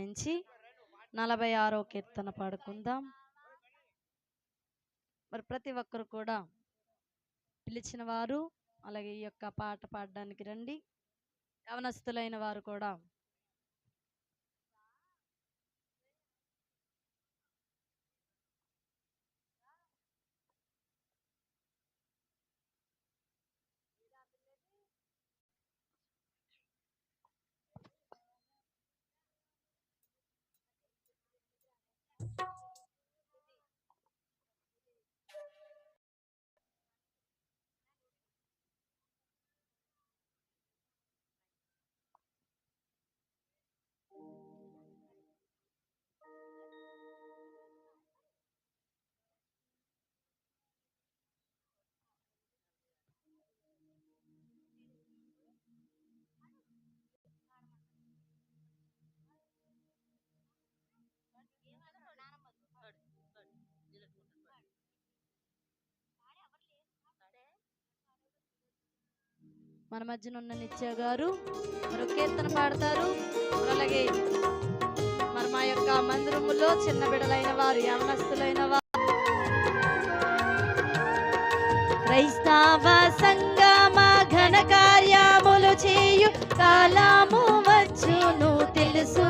నుంచి నలభై ఆరో కీర్తన పాడుకుందాం. మరి ప్రతి ఒక్కరు కూడా పిలిచిన వారు అలాగే ఈ యొక్క పాట పాడడానికి రండి. యవనస్తులైన వారు కూడా మన మధ్యన ఉన్న నిత్య గారు మరి కీర్తన పాడతారు. అలాగే మరి మా యొక్క మందిరములో చిన్న బిడలైన వారు యవనస్తులైన వారు. క్రైస్తవ సంగమ ఘన కార్యములు చేయు కాలము వచ్చును తెలుసు.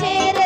ছেড়ে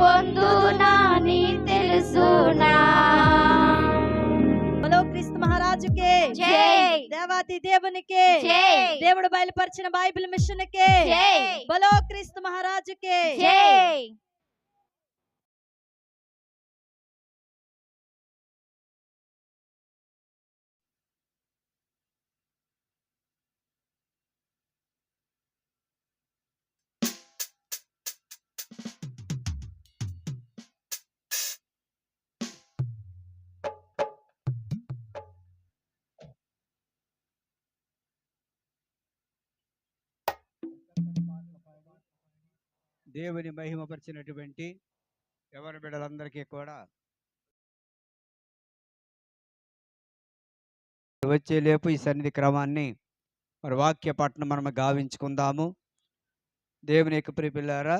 పొందునా నీ తెలుసునా బలో క్రీస్తు మహారాజుకే. దేవాతి దేవునికే. దేవుడు బయలుపరిచిన బైబిల్ మిషన్ కే. బలో క్రీస్తు మహారాజుకే దేవుని మహిమపరిచినటువంటి ఎవరి బిడ్డలందరికీ కూడా వచ్చే లేపు ఈ సన్నిధి క్రమాన్ని మరి వాక్య పట్టణం మనం గావించుకుందాము. దేవుని యొక్క ప్రిపిల్లారా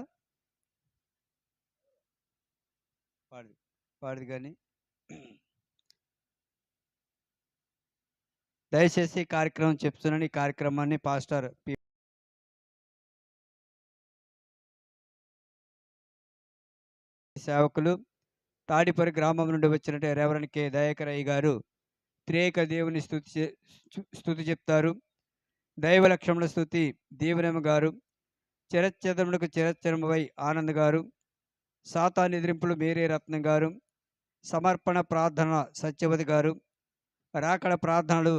పాడు పాడుది కానీ. దయచేసి కార్యక్రమం చెప్తున్నాను. ఈ కార్యక్రమాన్ని పాస్టర్ పి సేవకులు. తాడిపరి గ్రామం నుండి వచ్చినట్టు రేవరణ్ కె. దయాకరయ్య గారు త్రేక దేవుని స్థుతి స్థుతి చెప్తారు. దైవ లక్ష్మణ స్థుతి దీవనమ్మ గారు చిరచ్చదములకు చిరచ్చరమవై ఆనంద్ గారు సాతా నిద్రింపులు మేరే రత్నం గారు సమర్పణ ప్రార్థన సత్యవతి గారు రాకడ ప్రార్థనలు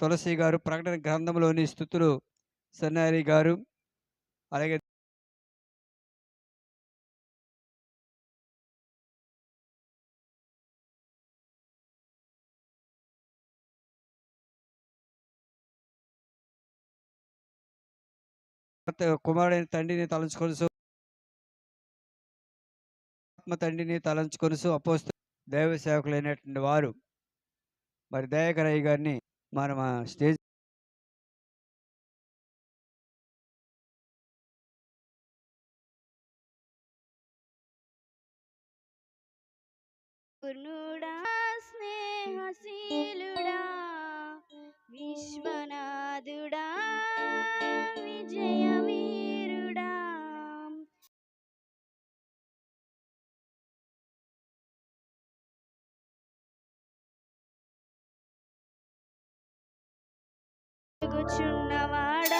తులసి గారు ప్రకటన గ్రంథంలోని స్థుతులు సన్నారి గారు అలాగే కుమారుడైన తండ్రిని తలంచుకొనుసు ఆత్మ తండ్రిని తలంచుకొనుసు అపోస్తు దైవ సేవకులైనటువంటి వారు. మరి దయాకరయ్య గారిని మనం ఆ స్టేజ్ పూర్ణుడా స్నేహశీలుడా విశ్వనాథుడా చున్నవాడా